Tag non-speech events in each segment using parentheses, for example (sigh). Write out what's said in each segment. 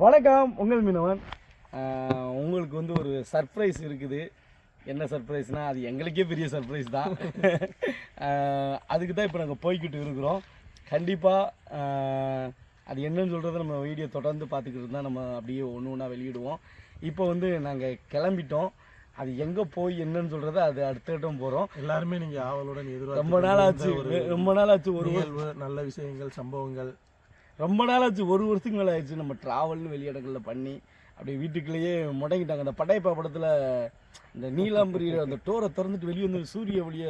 வணக்கம் உங்கள் மீனவன். உங்களுக்கு வந்து ஒரு சர்ப்ரைஸ் இருக்குது. என்ன சர்ப்ரைஸ்னால் அது எங்களுக்கே பெரிய சர்ப்ரைஸ் தான். அதுக்கு தான் இப்போ நாங்கள் போய்கிட்டு இருக்கிறோம். கண்டிப்பாக அது என்னன்னு சொல்கிறத நம்ம வீடியோ தொடர்ந்து பார்த்துக்கிட்டு இருந்தால் நம்ம அப்படியே ஒன்று ஒன்றா வெளியிடுவோம். இப்போ வந்து நாங்கள் கிளம்பிட்டோம். அது எங்கே போய் என்னன்னு சொல்கிறத அது அடுத்த கட்டம் போகிறோம் எல்லாருமே நீங்க ஆவலுடன் எதிர்பார்த்து ரொம்ப நாள் ஆச்சு ரொம்ப நாள் ஆச்சு ஒரு நல்ல விஷயங்கள் சம்பவங்கள். ரொம்ப நாள் ஆச்சு ஒரு வருஷத்துக்கு மேலே ஆயிடுச்சு. நம்ம ட்ராவல்னு வெளியிடங்களில் பண்ணி அப்படியே வீட்டுக்குள்ளேயே முடங்கிட்டாங்க. அந்த படையப்பா படத்தில் இந்த நீலாம்பரி அந்த டோரை திறந்துட்டு வெளியே வந்து சூரிய ஒளிய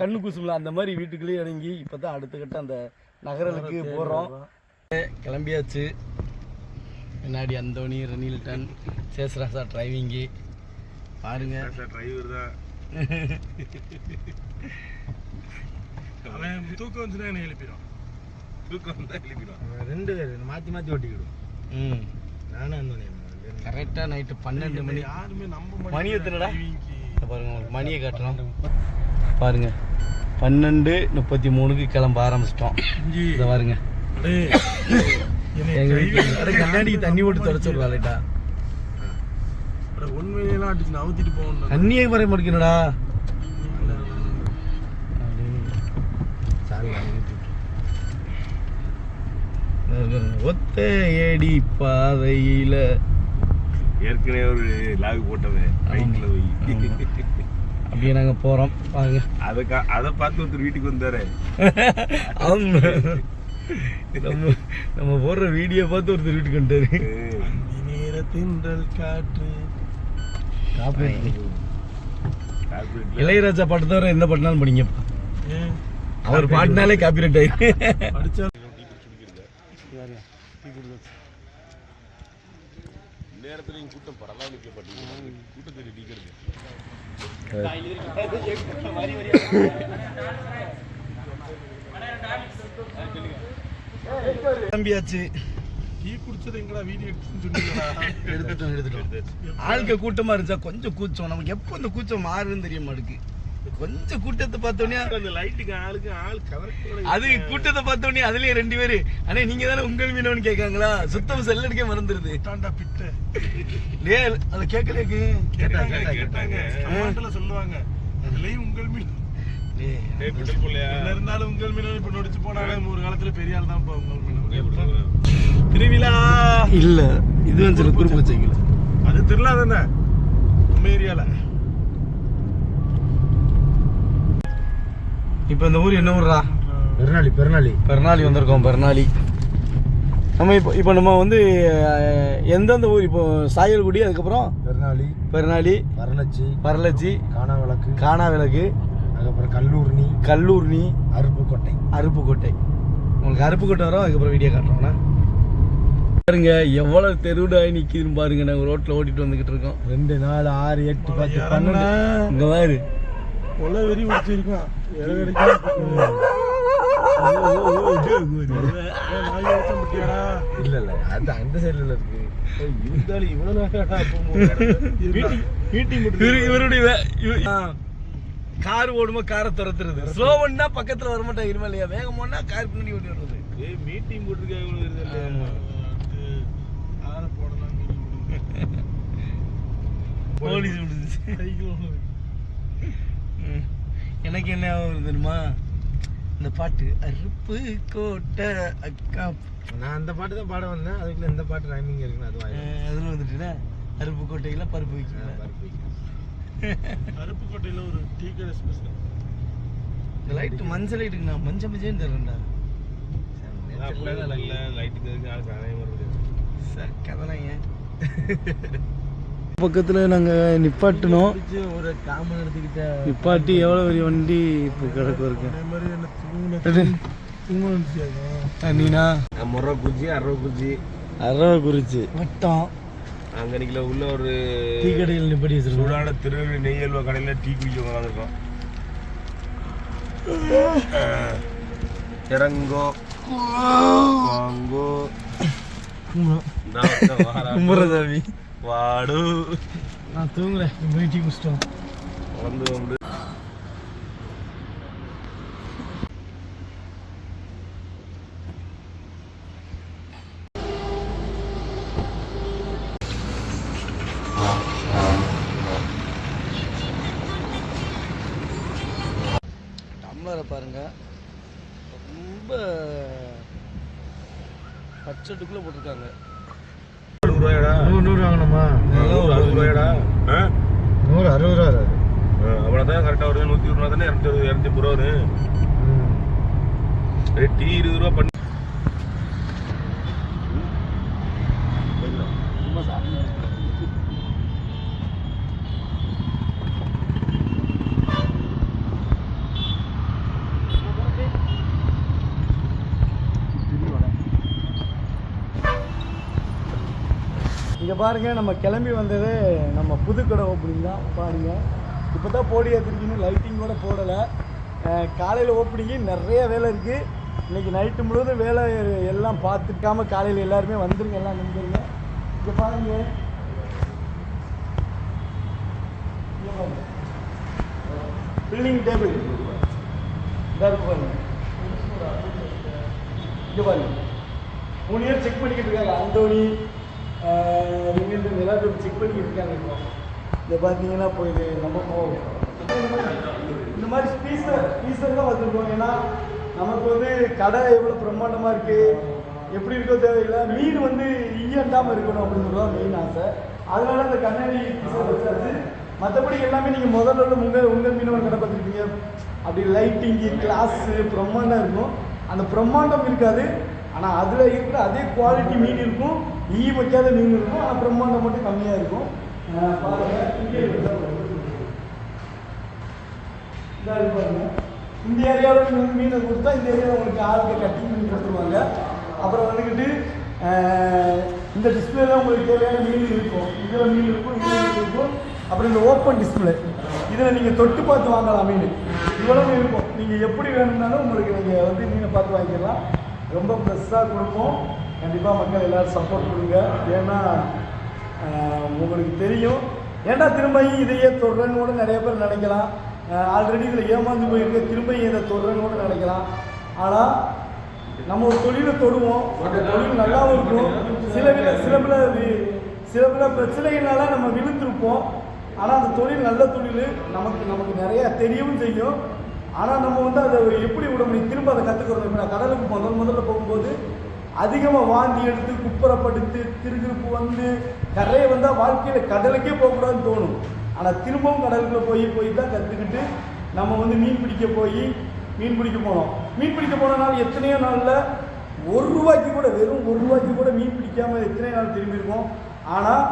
கண்ணு கூசும்ல அந்த மாதிரி வீட்டுக்குள்ளேயே இறங்கி இப்போ தான் அடுத்த கட்ட அந்த நகரலுக்கு போகிறோம் கிளம்பியாச்சு. முன்னாடி அந்தோனி ரனில்டன் சேஸ்ராசா டிரைவிங்கு பாருங்க. டிரைவர் தான். அவன் தூக்கம் வந்துனா என்ன எழுப்பிடும். தூக்கம் வந்தா எழுப்பிடும் ரெண்டு பேர் மாற்றி மாற்றி ஓட்டிக்கிடுவோம் ம். நானும் அந்த கரெக்டாக நைட்டு பன்னெண்டு மணி. யாருமே நம்ப மணி எத்தனைடா? பாருங்க உங்களுக்கு மணியை காட்டுறோம் பாருங்க பன்னெண்டு முப்பத்தி மூணுக்கு கிளம்ப ஆரம்பிச்சிட்டோம். இதை பாருங்க. எங்க வீட்டுல தண்ணி போட்டு தொடச்சு விடுவா லைட்டா உண்மையிலேலாம் அடிச்சு நவுத்திட்டு போகணும் தண்ணியே வர மாட்டேங்கிறடா சாரி. ஒத்த ஏடி பாதையில. ஏற்கனவே ஒரு லாக் போட்டவன். பைக்ல போய். அப்படியே நாங்க போறோம். பாருங்க அதை கா- அதை பார்த்து ஒருத்தர் வீட்டுக்கு வந்தாரு. நம்ம நம்ம போடுற வீடியோ பார்த்து ஒருத்தர் வீட்டுக்கு வந்துட்டாரு. நேர தின்றல் காற்று. இளையராஜா பாட்டு தவிர எந்த பாட்டுனாலும் படிங்க. ஏன் அவர் பாட்டுனாலே காப்பிரைட் ஆயிருக்கு நேரத்துல கூட்டம் பரவாயில்ல நிக்கப்பட்டீங்க கூட்டத்தில் டீக்கிறது கிளம்பியாச்சு டீ குடிச்சது எங்கடா வீடியோ எடுத்துன்னு சொன்னீங்களா எடுத்துட்டோம் எடுத்துட்டோம். ஆளுக்க கூட்டமா இருந்துச்சா கொஞ்சம் கூச்சம். நமக்கு எப்போ இந்த கூச்சம் மாறுன்னு தெரிய மாட்டேங்குது கொஞ்சம் கூட்டத்தை பார்த்தோன்னே அந்த லைட்டுக்கு ஆளுக்கு ஆள் கவரத்தோட அது கூட்டத்தை பார்த்தோன்னே அதுலயே ரெண்டு பேரு. அண்ணே நீங்க தானே உங்கள் மீனவன் கேட்காங்களா? சுத்தம் செல் அடிக்க மறந்துருது. தாண்டா பிட்ட. டே அதை கேட்கலையாக்கு கேட்டாங்க கேட்டாங்க. கமெண்ட்ல சொல்லுவாங்க. அதுலயும் உங்கள் மீன். இருந்தாலும் உங்கள் மீன் இப்ப நொடிச்சு போனாலும் ஒரு காலத்துல பெரிய ஆள் தான் உங்கள் ஏய், மீன் பிட்டல். திருவிழா. இல்ல இது வந்து குறும்பு சைக்கிள் அது திருவிழா தானே? நம்ம ஏரியால. இப்போ இந்த ஊர் என்ன ஊர்ரா பெருநாளி பெருநாளி. பெருநாளி வந்திருக்கோம் பெருநாளி. நம்ம இப்போ இப்போ நம்ம வந்து எந்தெந்த ஊர்? இப்போ சாயல்குடி அதுக்கப்புறம் பெருநாளி பெருநாளி வரலச்சி பரலச்சி காணாவிளக்கு காணாவிளக்கு அதுக்கப்புறம் கல்லூர்னி கல்லூர்னி அருப்புக்கோட்டை. அருப்புக்கோட்டை. உங்களுக்கு அருப்புக்கோட்டை வரோம் அதுக்கப்புறம் வீடியோ காட்டுறோம்ண்ணா பாருங்க எவ்வளோ தெருவுடாய் நிற்கிதுன்னு பாருங்க நாங்கள் ரோட்டில் ஓட்டிட்டு வந்துக்கிட்டு இருக்கோம். ரெண்டு நாலு ஆறு எட்டு பத்து பன்னெண்டு. இங்கே பாரு. கொலை வெறி வச்ச முட்டியாடா இல்ல இல்ல அது அந்த சைடுல இருக்கு இருந்தாலும் இவ்வளவு நேரம். கார் ஓடுமா காரை துரத்துறது ஸ்லோ பண்ணா பக்கத்துல வர மாட்டாங்க இருமா இல்லையா வேகம் போனா கார் பின்னாடி ஓடி வருது ஏய் மீட்டிங் போட்டிருக்காங்க இவ்வளவு? ஆற போடலாம் போலீஸ் விடுது. எனக்கு என்ன ஞாபகம் தெரியுமா இந்த பாட்டு அருப்பு கோட்டை அக்கா நான் அந்த பாட்டு தான் பாட வந்தேன். அதுக்குள்ள இந்த பாட்டு ரைமிங் இருக்குன்னு அது அதுல வந்துட்டுனா அருப்பு கோட்டையில பருப்பு வைக்கல. பருப்பு வைக்கிறேன். (laughs) அருப்புக்கோட்டையில ஒரு டீ கடை ஸ்பெஷல் இந்த லைட் மஞ்சள் லைட்டுக்கு நான் மஞ்சள் மஞ்சள் தரேன்டா வருது சார் கதனாங்க பக்கத்தில் நாங்கள் நிப்பாட்டினோம். ஒரு காமன் எடுத்துக்கிட்ட நிப்பாட்டி எவ்வளோ பெரிய வண்டி இப்போ கிடக்கு இருக்கு அதே மாதிரி என்ன தூங்குன தூங்குனுச்சு நீனா? முறை குஜி அரை குஜி அரவ குறிச்சி வட்டம். அங்க நிக்கல உள்ள ஒரு டீ கடையில் நிப்பாட்டி வச்சிருக்கோம். சூடான திருநெல்வேலி நெய் அல்வா கடையில டீ குடிக்க உட்காந்துருக்கோம். இறங்கோ. வாங்கோ. கும்பரசாமி வாடு. நான் தூங்குறேன். வெயிட்டி குஸ்டம் வளர்ந்து வந்து. டம்ளரை பாருங்கள் ரொம்ப பச்சட்டுக்குள்ளே போட்டிருக்காங்க. ரூபாயாடா? நூறு நூறு வாங்கணுமா? அறுபது ரூபாயாடா? நூறு அறுபது ரூபா. அவ்வளோ தான் கரெக்டாக வருது. நூற்றி இருபது ரூபா தானே இரநூத்தி இரநூத்தி ரூபா வரும் டீ இருபது ரூபா பண்ணி. இங்கே பாருங்கள் நம்ம கிளம்பி வந்தது நம்ம புதுக்கடை ஓப்பனிங் தான். பாருங்க. இப்போ தான் போடி ஏற்றிருக்கீங்க லைட்டிங் கூட போடலை. காலையில் ஓப்பனிங்கு நிறைய வேலை இருக்குது இன்றைக்கி நைட்டு முழுவதும் வேலை எல்லாம் பார்த்துக்காம காலையில் எல்லாருமே வந்துருங்க எல்லாம் நம்புங்க இங்கே பாருங்க. பில்லிங் டேபிள் இங்கே பாருங்க. மூணு இயர் செக் பண்ணிக்கிட்டு இருக்காங்க. அந்தோனி ரிமைண்டர் எல்லாரும் செக் பண்ணிக்கிட்டு இருக்காங்க இப்போ இதை பார்த்தீங்கன்னா இப்போ நம்ம போவோம். இந்த மாதிரி ஸ்பீசர் ஸ்பீசர் தான் வச்சுருக்கோம். ஏன்னா நமக்கு வந்து கடை எவ்வளோ பிரம்மாண்டமாக இருக்குது எப்படி இருக்கோ தேவையில்லை. மீன் வந்து ஈயண்டாமல் இருக்கணும் அப்படின்னு சொல்லுவாங்க மெயின் ஆசை. அதனால அந்த கண்ணாடி பீசர் வச்சாச்சு. மற்றபடி எல்லாமே நீங்கள் முதல்ல உள்ள உங்கள் உங்கள் மீனவர் கடை பார்த்துருப்பீங்க. அப்படி லைட்டிங்கு கிளாஸு பிரம்மாண்டம் இருக்கும். அந்த பிரம்மாண்டம் இருக்காது. ஆனால் அதில் இருக்கிற அதே குவாலிட்டி மீன் இருக்கும். ஈ வைக்காத மீன் இருக்கும்? ஆனால் பிரம்மாண்டம் மட்டும் கம்மியாக இருக்கும். அஹ் பாருங்க. இந்த ஏரியாவில் நீங்கள் வந்து மீனை கொடுத்தா இந்த ஏரியாவில் உங்களுக்கு ஆளுக்கு கட்டிங் பண்ணி கொடுத்துருவாங்க. அப்புறம் வந்துக்கிட்டு இந்த டிஸ்பிளேல உங்களுக்கு தேவையான மீன் இருக்கும். இதில் மீன் இருக்கும் இதில் மீன் இருக்கும். அப்புறம் இந்த ஓப்பன் டிஸ்பிளே இதில் நீங்கள் தொட்டு பார்த்து வாங்கலாம் மீன். இவ்வளவு இருக்கும். நீங்கள் எப்படி வேணும்னாலும் உங்களுக்கு நீங்கள் வந்து மீனை பார்த்து வாங்கிக்கலாம். ரொம்ப ப்ளஸ்ஸாக கொடுப்போம். கண்டிப்பாக மக்கள் எல்லோரும் சப்போர்ட் கொடுங்க. ஏன்னா உங்களுக்கு தெரியும். ஏன்டா திரும்பியும் இதையே தொடரன்னு கூட நிறைய பேர் நினைக்கலாம். ஆல்ரெடி இதில் ஏமாந்து போயிருக்க. திரும்பியும் இதை தொடரன்னு கூட நினைக்கலாம். ஆனால் நம்ம ஒரு தொழிலை தொடுவோம். அந்த தொழில் நல்லாவும் இருக்கும். சில வித சில பல சில பல பிரச்சனைகளால நம்ம விழுந்திருப்போம். ஆனால் அந்த தொழில் நல்ல தொழில். நமக்கு நமக்கு நிறையா தெரியவும் செய்யும். ஆனால் நம்ம வந்து அதை எப்படி விட முடியும்? திரும்ப அதை கற்றுக்கிறோம் இப்போ நான் கடலுக்கு முதல் முதல்ல போகும்போது அதிகமாக வாந்தி எடுத்து குப்புறப்படுத்து திருகிருப்பு வந்து கரையை வந்தால் வாழ்க்கையில் கடலுக்கே போகக்கூடாதுன்னு தோணும். ஆனால் திரும்பவும் கடலுக்குள்ளே போய் போய் தான் கற்றுக்கிட்டு நம்ம வந்து மீன் பிடிக்க போய் மீன் பிடிக்க போனோம். மீன் பிடிக்க போன நாள் எத்தனையோ நாளில் ஒரு ரூபாய்க்கு கூட வெறும் ஒரு ரூபாய்க்கு கூட மீன் பிடிக்காமல் எத்தனை நாள் திரும்பியிருக்கோம். ஆனால்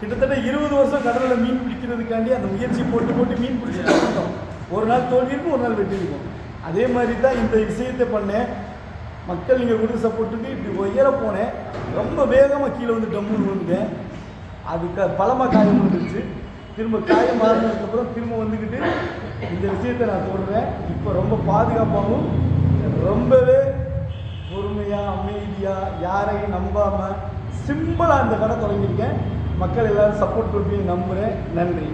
கிட்டத்தட்ட இருபது வருஷம் கடலில் மீன் பிடிக்கிறதுக்காண்டி அந்த முயற்சி போட்டு போட்டு மீன் பிடிச்சிட்டு வந்தோம் ஒரு நாள் தோல்வி இருக்கும் ஒரு நாள் வெற்றி இருக்கும் அதே மாதிரி தான் இந்த விஷயத்தை பண்ணேன். மக்கள் நீங்கள் கொடுத்த சப்போர்ட்டுக்கு இப்படி உயர போனேன். ரொம்ப வேகமாக கீழே வந்து டம்முன்னு வந்துட்டேன் அதுக்கு பலமாக காயம் வந்துருச்சு. திரும்ப காயம் மாறினதுக்கப்புறம் திரும்ப வந்துக்கிட்டு இந்த விஷயத்தை நான் சொல்கிறேன் இப்போ ரொம்ப பாதுகாப்பாகவும் ரொம்பவே பொறுமையாக அமைதியாக யாரையும் நம்பாமல் சிம்பிளாக இந்த கடை தொடங்கியிருக்கேன். மக்கள் எல்லோரும் சப்போர்ட் கொடுப்பீங்க நம்புகிறேன் நன்றி.